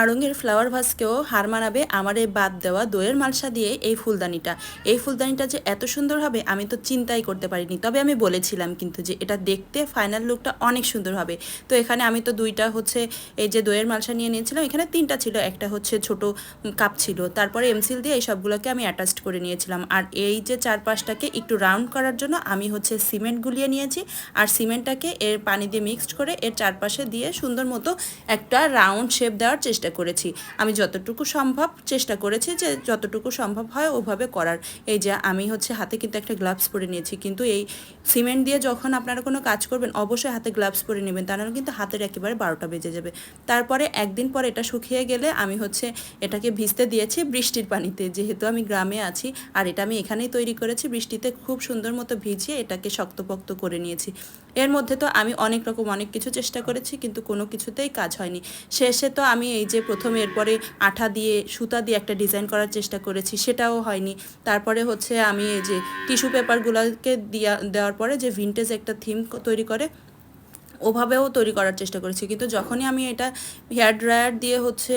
আড়ঙের flower ভাসকেও হার মানাবে আমার এই বাদ দেওয়া দইয়ের মালসা দিয়ে এই ফুলদানিটা। এই ফুলদানিটা যে এত সুন্দর হবে, আমি তো চিন্তাই করতে পারিনি। তবে আমি বলেছিলাম কিন্তু যে এটা দেখতে ফাইনাল লুকটা অনেক সুন্দর হবে। তো এখানে আমি তো দুইটা হচ্ছে এই যে দইয়ের মালসা নিয়ে নিয়েছিলাম, এখানে তিনটা ছিল, একটা হচ্ছে ছোট কাপ ছিল। তারপরে এমসিল দিয়ে এই সবগুলোকে আমি অ্যাটাচড করে নিয়েছিলাম। আর এই যে চারপাশটাকে একটু রাউন্ড করার জন্য আমি হচ্ছে সিমেন্ট গুলিয়ে নিয়েছি। আর সিমেন্টটাকে এর পানি দিয়ে মিক্সড করে এর চারপাশে দিয়ে সুন্দর মতো একটা রাউন্ড শেপ দেওয়ার চেষ্টা করেছি। আমি যতটুকু সম্ভব চেষ্টা করেছি যে যতটুকু সম্ভব হয় ওভাবে করার। এই যে আমি হচ্ছে হাতে কিন্তু একটা গ্লাভস পরে নিয়েছি। কিন্তু এই সিমেন্ট দিয়ে যখন আপনারা কোনো কাজ করবেন, অবশ্যই হাতে গ্লাভস পরে নেবেন। তা নাহলে কিন্তু হাতের একেবারে বারোটা বেজে যাবে। তারপরে একদিন পর এটা শুকিয়ে গেলে আমি হচ্ছে এটাকে ভিজতে দিয়েছি বৃষ্টির পানিতে। যেহেতু আমি গ্রামে আছি, আর এটা আমি এখানেই তৈরি করেছি, বৃষ্টিতে খুব সুন্দর মতো ভিজিয়ে এটাকে শক্তপোক্ত করে নিয়েছি। এর মধ্যে তো আমি অনেক রকম অনেক কিছু চেষ্টা করেছি, কিন্তু কোনো কিছুতেই কাজ হয়নি। শেষে তো আমি এই যে প্রথমে এরপরে আঠা দিয়ে, সুতা দিয়ে একটা ডিজাইন করার চেষ্টা করেছি, সেটাও হয়নি। তারপরে হচ্ছে আমি এই যে টিস্যু পেপারগুলোকে দিয়া, দেওয়ার পরে যে ভিনটেজ একটা থিম তৈরি করে ওভাবেও তৈরি করার চেষ্টা করেছি। কিন্তু যখনই আমি এটা হেয়ার ড্রায়ার দিয়ে হচ্ছে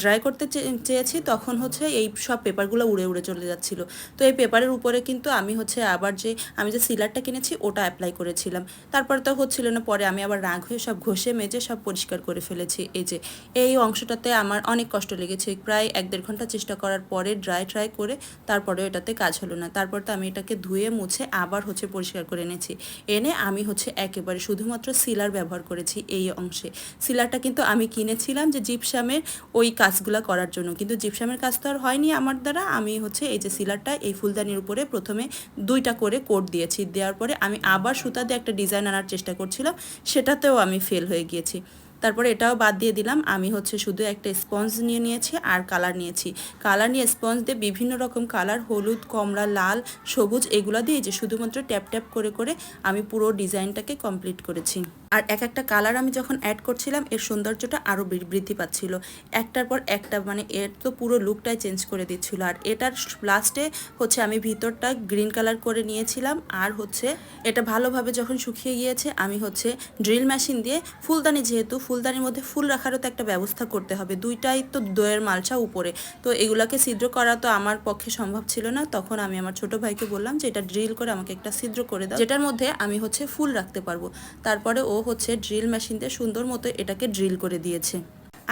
ড্রাই করতে চেয়েছি, তখন হচ্ছে এই সব পেপারগুলো উড়ে উড়ে চলে যাচ্ছিল। তো এই পেপারের উপরে কিন্তু আমি হচ্ছে আবার যে, আমি যে সিলারটা কিনেছি, ওটা অ্যাপ্লাই করেছিলাম। তারপরে তো হচ্ছিল না, পরে আমি আবার রাগ হয়ে সব ঘষে, মেজে সব পরিষ্কার করে ফেলেছি। এই যে, এই অংশটাতে আমার অনেক কষ্ট লেগেছে। প্রায় এক দেড় ঘণ্টা চেষ্টা করার পরে ড্রাই ট্রাই করে তারপরে এটাতে কাজ হলো না। তারপর তো আমি এটাকে ধুয়ে, মুছে আবার হচ্ছে পরিষ্কার করে এনেছি। এনে আমি হচ্ছে একেবারে শুধুমাত্র সিলার ব্যবহার করেছি এই অংশে। সিলারটা কিন্তু আমি কিনেছিলাম যে জিপসামের ওই কাজগুলো করার জন্য। কিন্তু জিপসামের কাজ তো আর হয়নি আমার দ্বারা। আমি হচ্ছে এই যে সিলারটা এই ফুলদানির উপরে প্রথমে দুইটা করে কোট দিয়েছি। দেওয়ার পরে আমি আবার সুতা দিয়ে একটা ডিজাইন আনার চেষ্টা করছিলাম। সেটাতেও আমি ফেল হয়ে গিয়েছি। তারপরে এটাও বাদ দিয়ে দিলাম। আমি হচ্ছে শুধু একটা স্পঞ্জ নিয়ে নিয়েছি আর কালার নিয়েছি। কালার নিয়ে স্পঞ্জ দিয়ে বিভিন্ন রকম কালার হলুদ, কমলা, লাল, সবুজ, এগুলো দিয়ে যে শুধুমাত্র ট্যাপ ট্যাপ করে করে আমি পুরো ডিজাইনটাকে কমপ্লিট করেছি। আর এক একটা কালার আমি যখন অ্যাড করছিলাম, এর সৌন্দর্যটা আরও বৃদ্ধি পাচ্ছিল। একটার পর একটা মানে এর তো পুরো লুকটাই চেঞ্জ করে দিচ্ছিল। আর এটার লাস্টে হচ্ছে আমি ভিতরটা গ্রিন কালার করে নিয়েছিলাম। আর হচ্ছে এটা ভালোভাবে যখন শুকিয়ে গিয়েছে, আমি হচ্ছে ড্রিল মেশিন দিয়ে ফুলদানি, যেহেতু ফুলদানির মধ্যে ফুল রাখারও তো একটা ব্যবস্থা করতে হবে। দুইটাই তো দইয়ের মালসা উপরে। তো এগুলাকে ছিদ্র করা তো আমার পক্ষে সম্ভব ছিল না। তখন আমি আমার ছোট ভাইকে বললাম যে, এটা ড্রিল করে আমাকে একটা ছিদ্র করে দাও, যেটার মধ্যে আমি হচ্ছে ফুল রাখতে পারব। তারপরে ও হচ্ছে ড্রিল মেশিন দিয়ে সুন্দর মতো এটাকে ড্রিল করে দিয়েছে।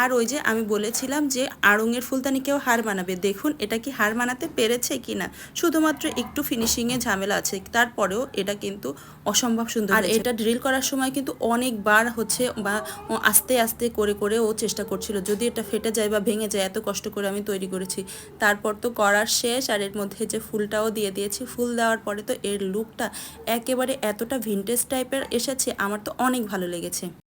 আর ওই যে আমি বলেছিলাম যে আড়ঙের ফুলদানি কেউ হার মানাবে। দেখুন এটা কি হার মানাতে পেরেছে কি না শুধুমাত্র একটু ফিনিশিংয়ে ঝামেলা আছে তারপরেও এটা কিন্তু অসম্ভব সুন্দর আর এটা ড্রিল করার সময় কিন্তু অনেকবার হচ্ছে বা আস্তে আস্তে করে করে ও চেষ্টা করছিল। যদি এটা ফেটে যায় বা ভেঙে যায় এত কষ্ট করে আমি তৈরি করেছি। তারপর তো করার শেষ আর এর মধ্যে যে ফুলটাও দিয়ে দিয়েছি ফুল দেওয়ার পরে তো এর লুকটা একেবারে এতটা ভিনটেজ টাইপের এসেছে আমার তো অনেক ভালো লেগেছে।